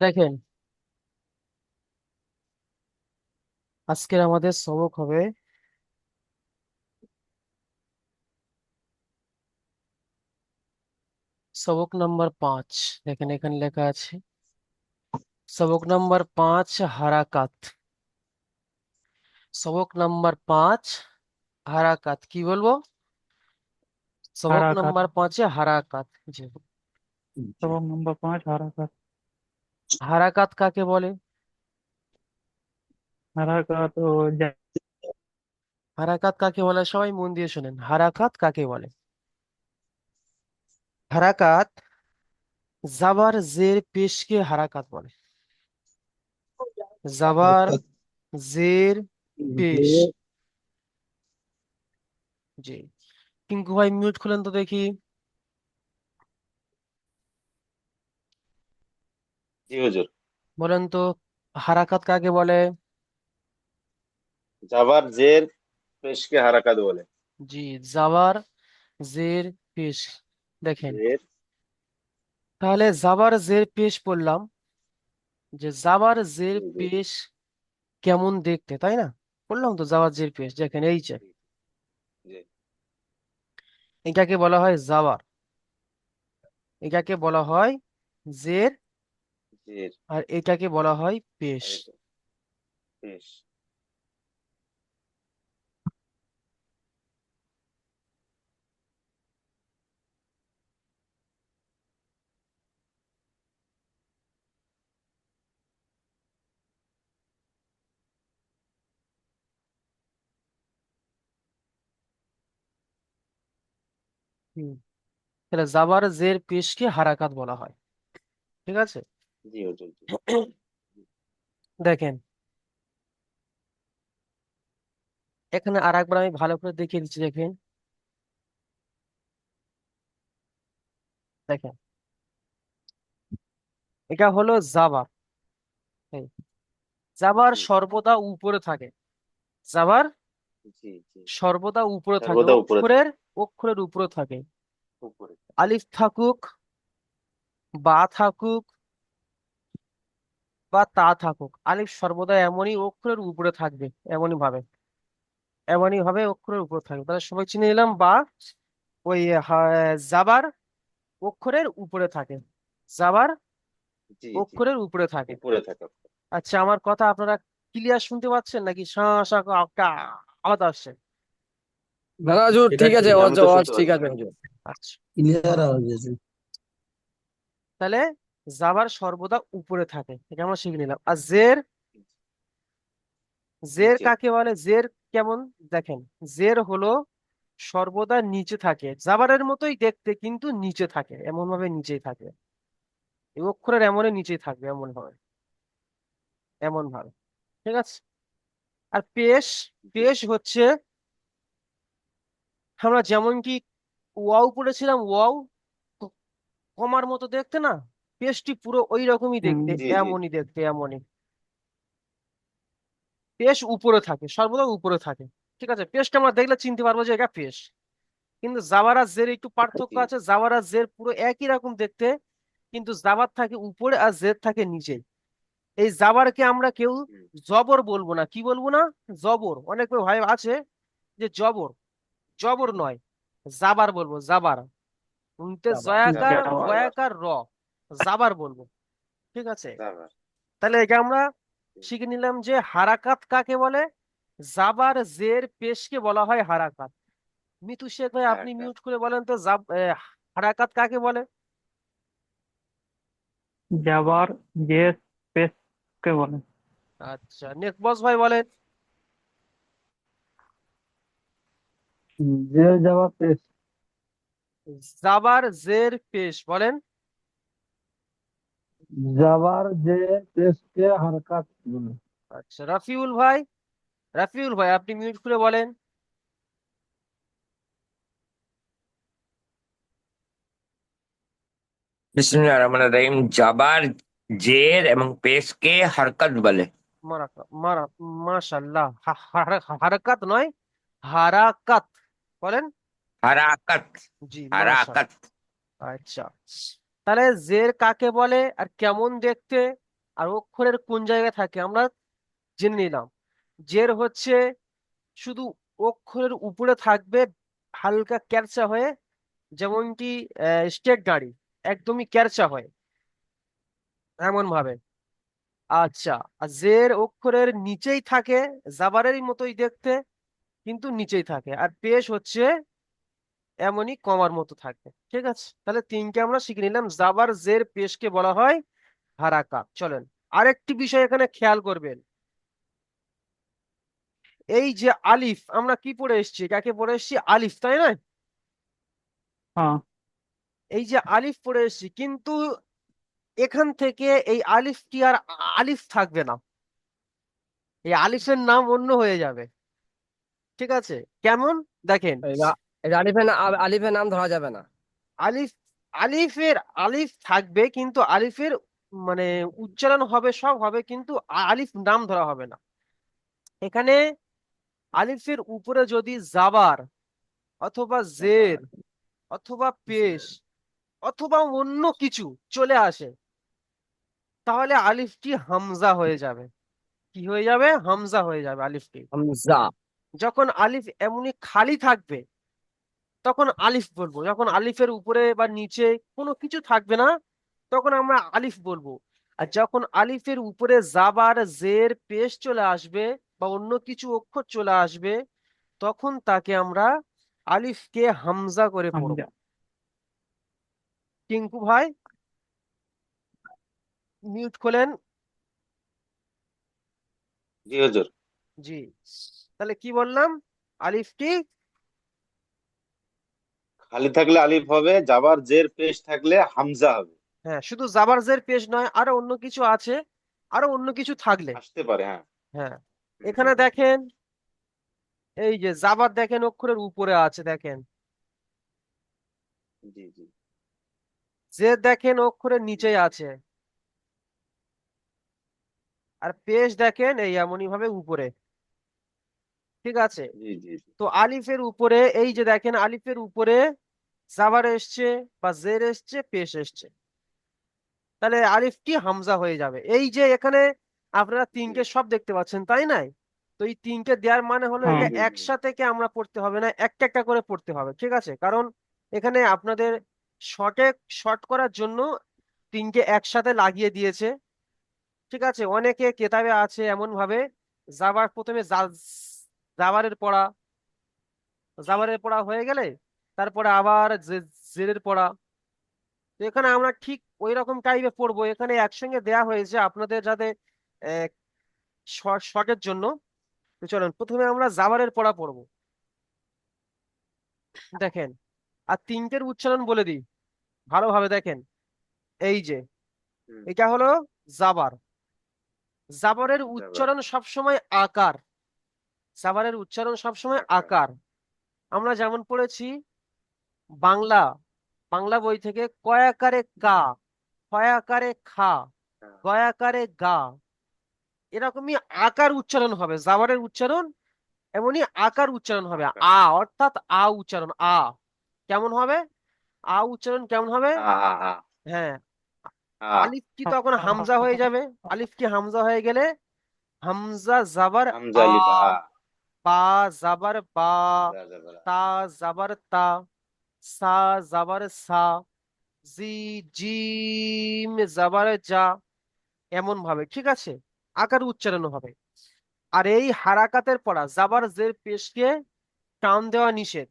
দেখেন আজকের আমাদের সবক হবে সবক নাম্বার পাঁচ। দেখেন এখানে লেখা আছে সবক নাম্বার পাঁচ হারাকাত। সবক নাম্বার পাঁচ হারাকাত কি বলব? সবক হারাকাত। নাম্বার পাঁচে হারাকাত জি। সবক নম্বর পাঁচ হারাকাত। হারাকাত কাকে বলে? হারাকাত ও হারাকাত কাকে বলে? সবাই মন দিয়ে শোনেন। হারাকাত কাকে বলে? হারাকাত জাবার জের পেশকে হারাকাত বলে। জাবার জের পেশ। জি। পিঙ্কু ভাই মিউট খুলেন তো দেখি। জি হুজুর? বলেন তো হারাকাত কাকে বলে? জাবার জের পেশকে হারাকাত বলে। জি জাবার জের পেশ দেখেন। জের? তাহলে জাবার জের পেশ পড়লাম যে জাবার জের পেশ কেমন দেখতে তাই না? বললাম তো জাবার জের পেশ দেখেন এই যে। জি। এটাকে বলা হয় জাবার। এটাকে বলা হয় জের আর এটাকে বলা হয় পেশ। পেশ। হুম। তাহলে জাবার জের পেশকে হারাকাত বলা হয়। ঠিক আছে? জি হুজুর জি। দেখেন। এখানে আর একবার আমি ভালো করে দেখিয়ে দিচ্ছি দেখেন। দেখেন। এটা হলো জাবার জাবার সর্বদা উপরে থাকে। জাবার জি জি। সর্বদা উপরে থাকে সর্বদা উপরে অক্ষরের অক্ষরের উপরে থাকে। উপরে আলিফ থাকুক বা থাকুক বা তা থাকুক। আলিফ সর্বদা এমনই অক্ষরের উপরে থাকবে এমনই ভাবে। এমনই ভাবে অক্ষরের উপরে থাকবে। তাহলে সবাই চিনে নিলাম বা ওই হা- জাবার অক্ষরের উপরে থাকে। জাবার জি জি। অক্ষরের উপরে থাকে। উপরে থাকে। আচ্ছা আমার কথা আপনারা ক্লিয়ার শুনতে পাচ্ছেন নাকি? শাঁ শাঁ একটা আওয়াজ আসছে। না হুজুর ঠিক আছে ঠিক ওয়াজ আমি তো ওয়াজ শুনতে ঠিক আছে হুজুর। আচ্ছা। ক্লিয়ার আওয়াজ আছে তাহলে জাবার সর্বদা উপরে থাকে। এটা আমরা শিখে নিলাম। আর জের জের কাকে বলে? জের কেমন? দেখেন জের হলো সর্বদা নিচে থাকে। জাবারের মতোই দেখতে কিন্তু নিচে থাকে এমন ভাবে নিচেই থাকে। এই অক্ষরের এমনই নিচেই থাকবে এমন ভাবে এমন ভাবে ঠিক আছে? আর পেশ পেশ হচ্ছে আমরা যেমন কি ওয়াও পড়েছিলাম ওয়াও কমার মতো দেখতে না? পেশটি পুরো ওই রকমই দেখতে এমনই দেখতে এমনই। পেশ উপরে থাকে সর্বদা উপরে থাকে ঠিক আছে? পেশটা আমরা দেখলে চিনতে পারব যে এটা পেশ কিন্তু জাবার আর জের একটু পার্থক্য আছে জাবার আর জের পুরো একই রকম দেখতে কিন্তু জাবার থাকে উপরে আর জের থাকে নিচে। এই জাবারকে আমরা কেউ জবর বলব না কি বলব না? জবর অনেক ভাই আছে যে জবর জবর নয় জাবার বলব জাবার। জয়াকার জাবার। র। জাবার বলব ঠিক আছে? জাবার তাহলে এটা আমরা শিখে নিলাম যে হারাকাত কাকে বলে? জাবার জের পেশকে বলা হয় হারাকাত। মিতু শেখ ভাই আপনি হারাকাত। মিউট করে বলেন তো হারাকাত কাকে বলে? জাবার জের পেশ কে বলে। আচ্ছা নেক্সট বস ভাই বলেন। জের যাওয়া পেশ। জাবার জের পেশ বলেন। যাবার জের পেশকে হারকাত বলে। আচ্ছা রাফিউল ভাই রাফিউল ভাই আপনি মিউট করে বলেন। বিসমিল্লাহির রহমানির রহিম জাবার জের এবং পেশকে হরকত বলে। মারা মারা মাশাল্লাহ হা- হারা- হারাকাত নয় হারাকাত। বলেন। হারাকাত। জি হারাকাত। আচ্ছা। তাহলে জের কাকে বলে আর কেমন দেখতে আর অক্ষরের কোন জায়গায় থাকে আমরা জেনে নিলাম। জের হচ্ছে শুধু অক্ষরের উপরে থাকবে হালকা ক্যারচা হয়ে যেমনটি স্টেট গাড়ি একদমই ক্যারচা হয় এমন ভাবে আচ্ছা আর জের অক্ষরের নিচেই থাকে জাবারের মতোই দেখতে, কিন্তু নিচেই থাকে। আর পেশ হচ্ছে এমনই কমার মতো থাকে ঠিক আছে? তাহলে তিনটে আমরা শিখে নিলাম। জাবার জের পেশকে বলা হয় হারাকা। চলেন আরেকটি বিষয় এখানে খেয়াল করবেন। এই যে আলিফ আমরা কি পড়ে এসেছি? কাকে পড়ে এসেছি? আলিফ তাই না হ্যাঁ। এই যে আলিফ পড়ে এসেছি কিন্তু এখান থেকে এই আলিফটি আর আলিফ থাকবে না। এই আলিফের নাম অন্য হয়ে যাবে। ঠিক আছে? কেমন? দেখেন। আলিফের আলিফের নাম ধরা যাবে না। আলিফ আলিফের আলিফ থাকবে কিন্তু আলিফের মানে উচ্চারণ হবে সব হবে কিন্তু আলিফ নাম ধরা হবে না। এখানে আলিফের উপরে যদি জাবার অথবা জের অথবা পেশ অথবা অন্য কিছু চলে আসে তাহলে আলিফটি হামজা হয়ে যাবে। কি হয়ে যাবে? হামজা হয়ে যাবে আলিফটি। হামজা। যখন আলিফ এমনি খালি থাকবে তখন আলিফ বলব। যখন আলিফের উপরে বা নিচে কোনো কিছু থাকবে না তখন আমরা আলিফ বলব। আর যখন আলিফের উপরে জাবার জের পেশ চলে আসবে বা অন্য কিছু অক্ষর চলে আসবে তখন তাকে আমরা আলিফকে হামজা করে পড়ব। টিঙ্কু ভাই মিউট খোলেন। জি হুজুর। জি। তাহলে কি বললাম? আলিফটি খালি থাকলে আলিফ হবে জাবার জের পেশ থাকলে হামজা হবে। হ্যাঁ শুধু জাবার জের পেশ নয় আরও অন্য কিছু আছে আরও অন্য কিছু থাকলে। আসতে পারে হ্যাঁ। হ্যাঁ এখানে দেখেন এই যে জাবার দেখেন অক্ষরের উপরে আছে দেখেন। জি জি। যে দেখেন অক্ষরের নিচে আছে। আর পেশ দেখেন এই এমনই ভাবে উপরে। ঠিক আছে? জি জি জি। তো আলিফের উপরে এই যে দেখেন আলিফের উপরে জাবার এসছে বা জের এসছে পেশ এসছে তাহলে আলিফটি হামজা হয়ে যাবে এই যে এখানে আপনারা তিনটে সব দেখতে পাচ্ছেন তাই নাই তো এই তিনটে দেওয়ার মানে হলো হ্যাঁ। এটা। একসাথে কে আমরা পড়তে হবে না একটা একটা করে পড়তে হবে ঠিক আছে কারণ এখানে আপনাদের শর্টে শর্ট করার জন্য তিনটে একসাথে লাগিয়ে দিয়েছে ঠিক আছে অনেকে কেতাবে আছে এমন ভাবে জাবার প্রথমে জাবারের পড়া জাবারের পড়া হয়ে গেলে তারপরে আবার জেরের পড়া। তো এখানে আমরা ঠিক ওই রকম টাইপে পড়ব। এখানে একসঙ্গে দেয়া হয়েছে আপনাদের যাতে শর্টের জন্য। তো চলুন প্রথমে আমরা জাবারের পড়া পড়ব। দেখেন আর তিনটের উচ্চারণ বলে দিই। ভালোভাবে দেখেন। এই যে এটা হলো জাবার। জাবারের উচ্চারণ সবসময় আকার। জাবারের উচ্চারণ সবসময়। আকার। আমরা যেমন পড়েছি বাংলা বাংলা বই থেকে কয়াকারে কা ক্ষয়াকারে খা। গয়াকারে গা। এরকমই আকার উচ্চারণ হবে জাবারের উচ্চারণ এমনই আকার উচ্চারণ হবে আ অর্থাৎ আ উচ্চারণ আ। কেমন হবে? আ উচ্চারণ কেমন হবে? হ্যাঁ। আলিফ কি তখন হামজা হয়ে যাবে? আলিফ কি হামজা হয়ে গেলে? হামজা জাবার বা জাবার বা তা জাবার তা। সা জাবার সা জি জিম জাবার যা এমন ভাবে ঠিক আছে? আকার উচ্চারণ হবে। আর এই হারাকাতের পড়া জাবার জের পেশকে টান দেওয়া নিষেধ।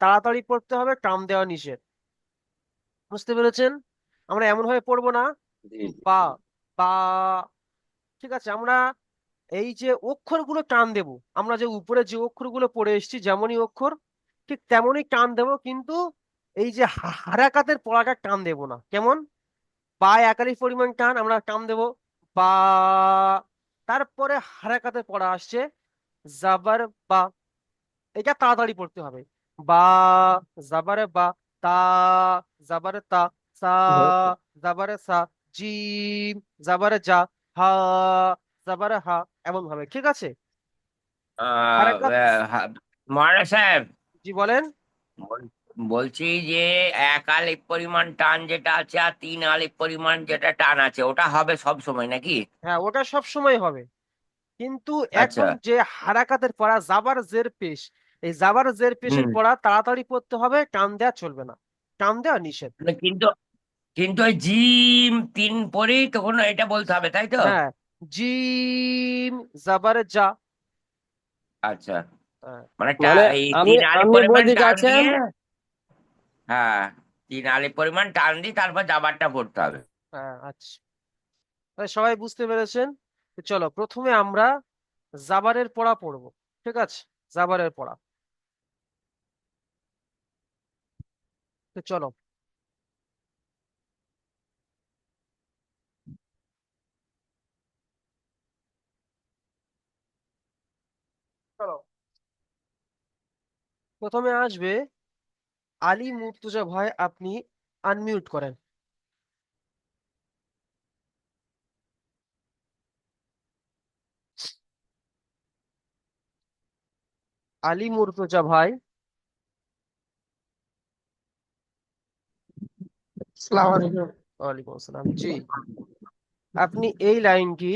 তাড়াতাড়ি পড়তে হবে টান দেওয়া নিষেধ। বুঝতে পেরেছেন? আমরা এমন ভাবে পড়ব না বা বা ঠিক আছে? আমরা এই যে অক্ষরগুলো টান দেব আমরা যে উপরে যে অক্ষরগুলো পড়ে এসেছি যেমনই অক্ষর ঠিক তেমনই টান দেব কিন্তু এই যে হারাকাতের পড়াটা টান দেব না। কেমন? বা একাধিক পরিমাণ টান আমরা টান দেব। বা তারপরে হারাকাতের পড়া আসছে জাবার বা এটা তাড়াতাড়ি পড়তে হবে। বা জাবারে বা তা জাবারে তা সা জাবারে সা জিম জাবারে যা হা জাবারে হা এমন ভাবে ঠিক আছে? হারাকাত- মহারাজ সাহেব জি বলেন। বলছি যে এক আলিফ পরিমাণ টান যেটা আছে আর তিন আলিফ পরিমাণ যেটা টান আছে ওটা হবে সব সময় নাকি? হ্যাঁ ওটা সব সময় হবে। কিন্তু আচ্ছা। এখন যে হারাকাতের পড়া জাবার জের পেশ এই জাবার জের পেশের পড়া তাড়াতাড়ি পড়তে হবে টান দেওয়া চলবে না। টান দেওয়া নিষেধ। না, কিন্তু কিন্তু ওই জিম তিন পরেই তখন এটা বলতে হবে তাই তো? হ্যাঁ জিম জাবার যা আচ্ছা। মানে এই আমি তিন আলি পরিমাণ টান দিয়ে হ্যাঁ তিন আলি পরিমাণ টান দিয়ে তারপর জাবারটা পড়তে হবে। হ্যাঁ আচ্ছা। তাহলে সবাই বুঝতে পেরেছেন? চলো প্রথমে আমরা জাবারের পড়া পড়ব ঠিক আছে? জাবারের পড়া। চলো প্রথমে আসবে আলী মুর্তুজা ভাই আপনি আনমিউট করেন। আলী মুর্তজা ভাই। ওয়ালাইকুম আসসালাম। জি আপনি এই লাইনটি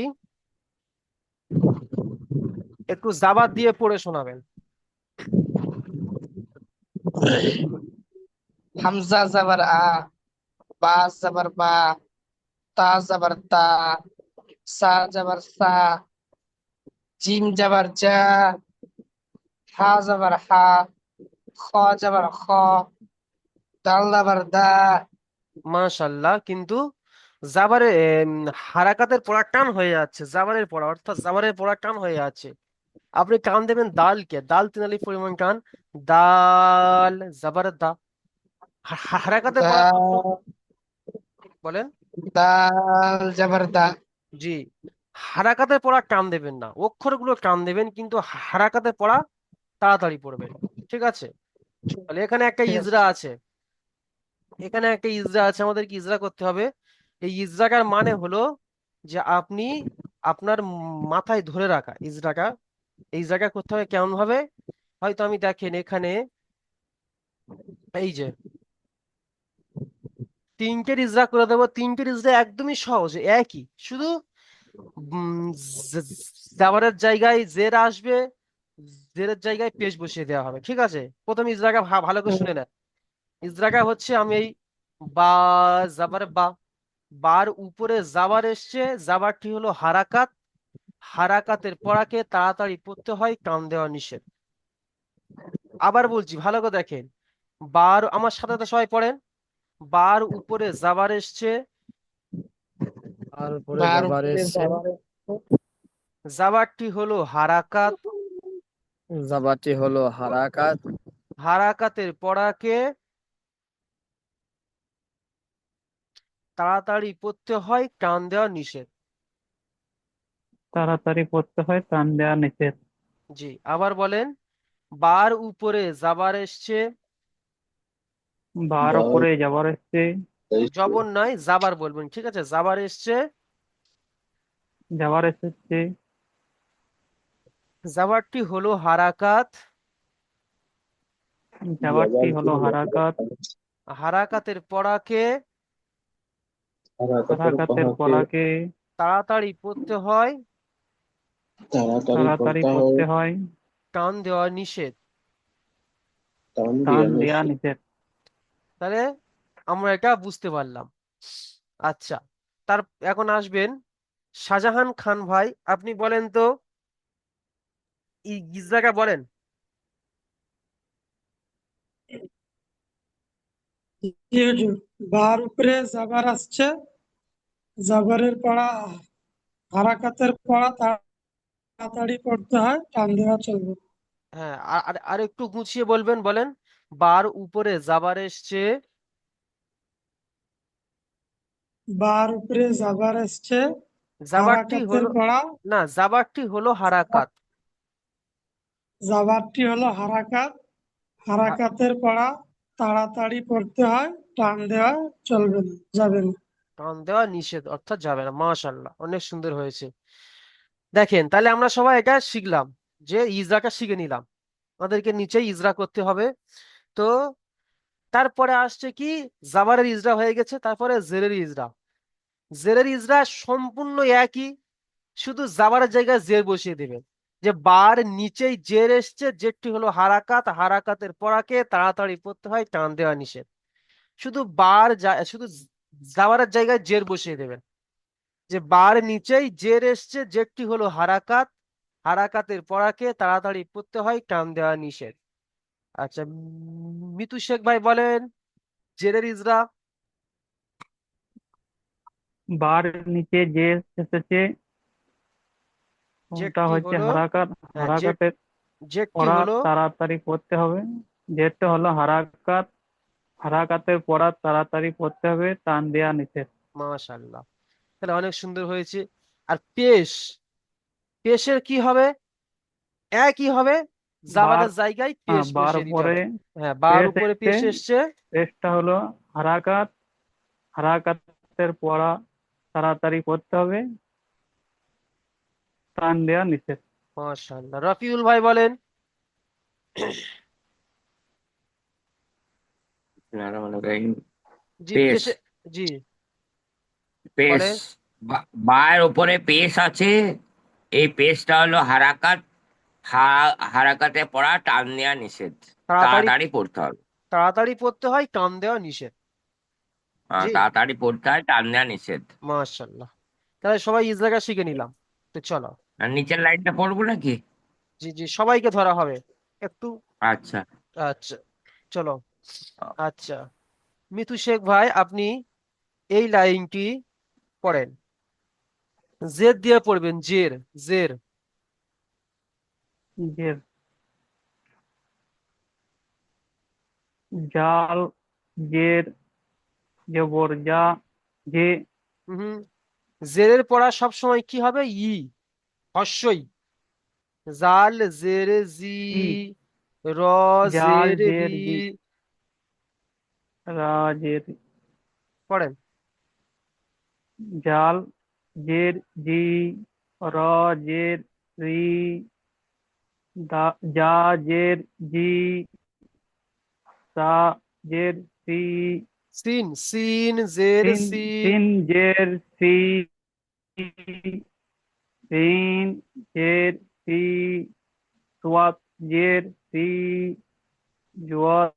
একটু জাবাত দিয়ে পড়ে শোনাবেন। হামজা জবর আ বা জবর বা তা জবর তা সা জবর সা জিম জবর জা হা জবর হা খ জবর খ দাল জবর দা মাশাল্লাহ, কিন্তু জাবারে হারাকাতের পড়া টান হয়ে যাচ্ছে জাবারের পড়া, অর্থাৎ জাবারের পড়া টান হয়ে যাচ্ছে। আপনি টান দেবেন দালকে দাল তিন আলিফ পরিমাণ টান দাল জাবার দা। হারাকাতের বলেন। দাল জবর দা। জি। হারাকাতের পড়া টান দেবেন না। অক্ষরগুলো টান দেবেন কিন্তু হারাকাতের পড়া তাড়াতাড়ি পড়বেন। ঠিক আছে? তাহলে এখানে একটা ইজরা আছে। এখানে একটা ইজরা আছে। আমাদেরকে ইজরা করতে হবে? এই ইজরাকার মানে হলো যে আপনি আপনার মাথায় ধরে রাখা ইজরাকা এই ইজরাকা করতে হবে কেমন ভাবে হয়তো আমি দেখেন এখানে এই যে তিনটের ইজরা করে দেবো। তিনটের ইজরা একদমই সহজ, একই। শুধু জাবারের জায়গায় জের আসবে, জেরের জায়গায় পেশ বসিয়ে দেওয়া হবে, ঠিক আছে? প্রথম ইজরাকা ভালো করে শুনে নেন। ইজরাকা হচ্ছে আমি এই বা জাবার বা, বার উপরে জাবার এসছে জাবারটি হলো হারাকাত হারাকাতের পড়াকে তাড়াতাড়ি পড়তে হয় টান দেওয়া নিষেধ। আবার বলছি ভালো করে দেখেন। বার আমার সাথে সবাই পড়েন। বার উপরে জাবার এসছে। জাবারটি হলো হারাকাত। জাবারটি হলো হারাকাত। হারাকাতের পড়াকে তাড়াতাড়ি পড়তে হয় টান দেওয়া নিষেধ। তাড়াতাড়ি পড়তে হয় টান দেওয়া নিষেধ। জি আবার বলেন বার উপরে জাবার এসছে। বার বার উপরে যাবার এসছে। জবর নয় জাবার বলবেন ঠিক আছে? জাবার এসছে। যাবার এসেছে। জাবারটি হলো হারাকাত। যাবারটি হলো হারাকাত। হারাকাতের পড়াকে। হারাকাতের পড়াকে। তাড়াতাড়ি পড়তে হয়। তাড়াতাড়ি পড়তে হয়। টান দেওয়া নিষেধ। টান দেওয়া নিষেধ। তাহলে আমরা এটা বুঝতে পারলাম। আচ্ছা তার এখন আসবেন শাহজাহান খান ভাই। আপনি বলেন তো ই গিজরাকা বলেন। বার উপরে জাবার আসছে জাবারের পড়া হারাকাতের পড়া তাড়াতাড়ি পড়তে হয় টান দেওয়া চলবে হ্যাঁ আর আর- একটু গুছিয়ে বলবেন বলেন বার উপরে জাবার এসছে? বার উপরে জাবারটি হারাকাতের হলো পড়া। না জাবারটি হলো হারাকাত। জাবারটি হলো হারাকাত হারাকাতের পড়া তাড়াতাড়ি পড়তে হয় টান দেওয়া চলবে না যাবে না। টান দেওয়া নিষেধ অর্থাৎ যাবে না মাশাল্লাহ অনেক সুন্দর হয়েছে। দেখেন, তাহলে আমরা সবাই এটা শিখলাম যে ইজরাটা শিখে নিলাম। আমাদেরকে নিচে ইজরা করতে হবে। তো তারপরে আসছে কি? জাবারের ইজরা হয়ে গেছে, তারপরে জেরের ইজরা। জেরের ইজরা সম্পূর্ণ একই, শুধু জাবারের জায়গায় জের বসিয়ে দেবেন যে বার নিচেই জের এসছে, জেরটি হলো হারাকাত, হারাকাতের পড়াকে তাড়াতাড়ি পড়তে হয়, টান দেওয়া নিষেধ। শুধু বার শুধু জাবারের জায়গায় জের বসিয়ে দেবেন। যে বার নিচেই জের এসছে জেরটি হলো হারাকাত। হারাকাতের পড়াকে তাড়াতাড়ি পড়তে হয় টান দেওয়া নিষেধ। আচ্ছা মিতু শেখ ভাই বলেন জেরের ইজরা। বার নিচে যে এসেছে ওটা হচ্ছে হারাকাত? হ্যাঁ, হারাকাতের পড়া তাড়াতাড়ি পড়তে হবে। যেটা হলো হারাকাত। হারাকাতের পড়া তাড়াতাড়ি পড়তে হবে টান দেয়া নিষেধ। মাশাআল্লাহ তাহলে অনেক সুন্দর হয়েছে। আর পেশ পেশের কি হবে? একই হবে জাবারের জায়গায় হ্যাঁ, পেশ বার বসিয়ে দিতে পরে হবে। হ্যাঁ বার পেশ উপরে পেশ এসছে, টেস্টটা হলো হারাকাত। হারাকাতের পড়া তাড়াতাড়ি পড়তে হবে। টান দেয়া নিষেধ। মাশাআল্লাহ। রফিউল ভাই বলেন। জি পেশ। জি। পরে? বায়ের উপরে পেশ আছে। এই পেশটা হলো হারাকাত। হারাকাতে পড়া টান দেওয়া নিষেধ। তাড়াতাড়ি পড়তে হবে। তাড়াতাড়ি পড়তে হয় টান দেওয়া নিষেধ। হ্যাঁ, তাড়াতাড়ি পড়তে হয় টান দেওয়া নিষেধ। মাশাআল্লাহ তাহলে সবাই ইজলাকা শিখে নিলাম। তো চলো। আর নিচের লাইনটা পড়ব নাকি? জি জি সবাইকে ধরা হবে। একটু। আচ্ছা। আচ্ছা চলো। আচ্ছা। মিতু শেখ ভাই আপনি এই লাইনটি পড়েন। জের দিয়ে পড়বেন জের জের। যে জাল জের জবর যা যে হুম জেরের পড়া সব সময় কি হবে? ই। হস্যই। জাল জের জি। র জাল জের জের রি। জি। রাজের পড়েন। জাল জের জি র জের রি দা যা জের জি সা জের সি সিন সিন জের সিন সি সিন জের সি সিন জের সি সোয়াত জের সি জোয়াত